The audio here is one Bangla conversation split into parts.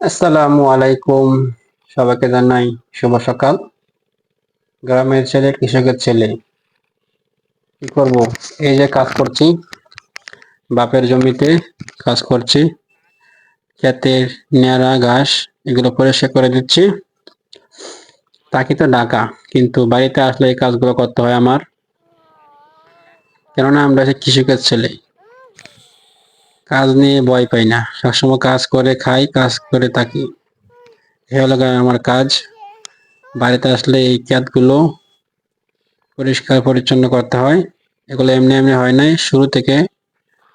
আসসালামু আলাইকুম। সবাইকে জানাই শুভ সকাল। গ্রামের ছেলে, কৃষকের ছেলে। কি করব? এই যে কাজ করছি, বাপের জমিতে কাজ করছি। ক্ষেতের নেড়া ঘাস এগুলো পরিষ্কার করে দিচ্ছি। তাকে তো ডাকা, কিন্তু বাড়িতে আসলে এই কাজগুলো করতে হয় আমার। কেননা আমরা কৃষকের ছেলে। কাজ নিয়ে ভয় পাই না, সবসময় কাজ করে খাই, কাজ করে থাকি। এ হলো আমার কাজ। বাড়িতে আসলে এই ক্ষেতগুলো পরিষ্কার পরিচ্ছন্ন করতে হয়। এগুলো এমনি এমনি হয় নাই, শুরু থেকে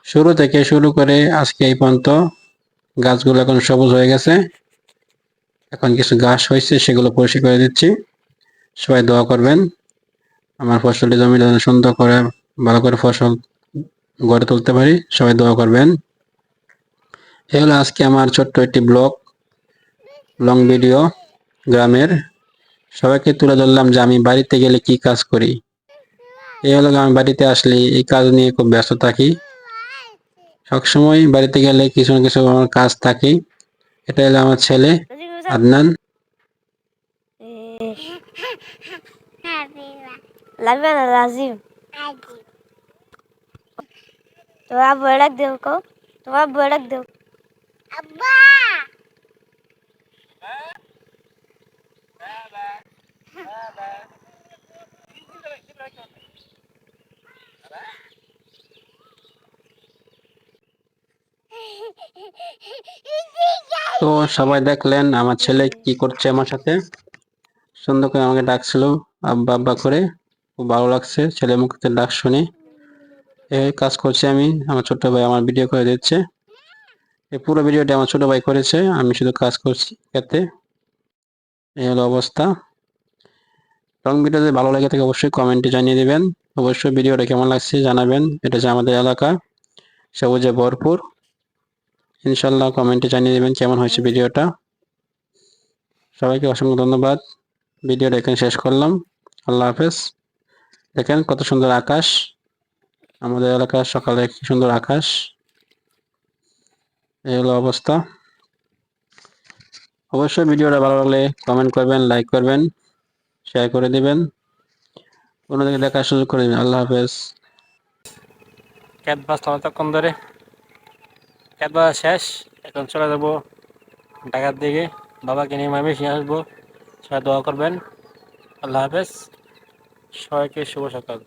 শুরু থেকে শুরু করে আজকে এই পর্যন্ত গাছগুলো এখন সবুজ হয়ে গেছে। এখন কিছু ঘাস হয়েছে, সেগুলো পরিষ্কার করে দিচ্ছি। সবাই দোয়া করবেন। আমার ফসলটি জমি যেন সুন্দর করে, ভালো করে ফসল গড়ে তুলতে পারি, সবাই দোয়া করবেন। এ হলো আজকে আমার ছোট্ট একটি ব্লগ লং ভিডিও গ্রামের। সবাইকে তুলে ধরলাম যে আমি বাড়িতে গেলে কি কাজ করি। এই হলো আমি বাড়িতে আসলে এই কাজ নিয়ে খুব ব্যস্ত থাকি। সবসময় বাড়িতে গেলে কিছু না কিছু আমার কাজ থাকে এটা হলো আমার ছেলে, আদনান। লাজিম তোমার বড়ক দেব কো তোমার বড়ক দেব তো সবাই দেখলেন আমার ছেলে কি করছে আমার সাথে। সুন্দর করে আমাকে ডাকছিল আব্বা আব্বা করে। খুব ভালো লাগছে ছেলে মুখে ডাক শুনে। এই কাজ করছি আমি, আমার ছোট ভাই আমার ভিডিও করে দিচ্ছে। এই পুরো ভিডিওটি আমার ছোট ভাই করেছে, আমি শুধু কাজ করছি এতে। এই হলো অবস্থা। রং ভিডিও যদি ভালো লাগে থাকে অবশ্যই কমেন্টে জানিয়ে দেবেন। অবশ্যই ভিডিওটা কেমন লাগছে জানাবেন। এটা হচ্ছে আমাদের এলাকা, সবুজে ভরপুর। ইনশাল্লাহ কমেন্টে জানিয়ে দেবেন কেমন হয়েছে ভিডিওটা। সবাইকে অসংখ্য ধন্যবাদ। ভিডিওটা এখানে শেষ করলাম। আল্লাহ হাফেজ। দেখেন কত সুন্দর আকাশ। আমাদের এলাকার সকালে কি সুন্দর আকাশ। এই হলো অবস্থা। অবশ্যই ভিডিওটা ভালো লাগলে কমেন্ট করবেন লাইক করবেন শেয়ার করে দিবেন। অন্যদিকে দেখার সুযোগ করে দিবেন। আল্লাহ হাফেজ। ধরে? বাস শেষ, এখন চলে যাব ঢাকার দিকে। বাবাকে নিয়ে মামি নিয়ে আসব। সবাই দোয়া করবেন। আল্লাহ হাফেজ। সবাইকে শুভ সকাল।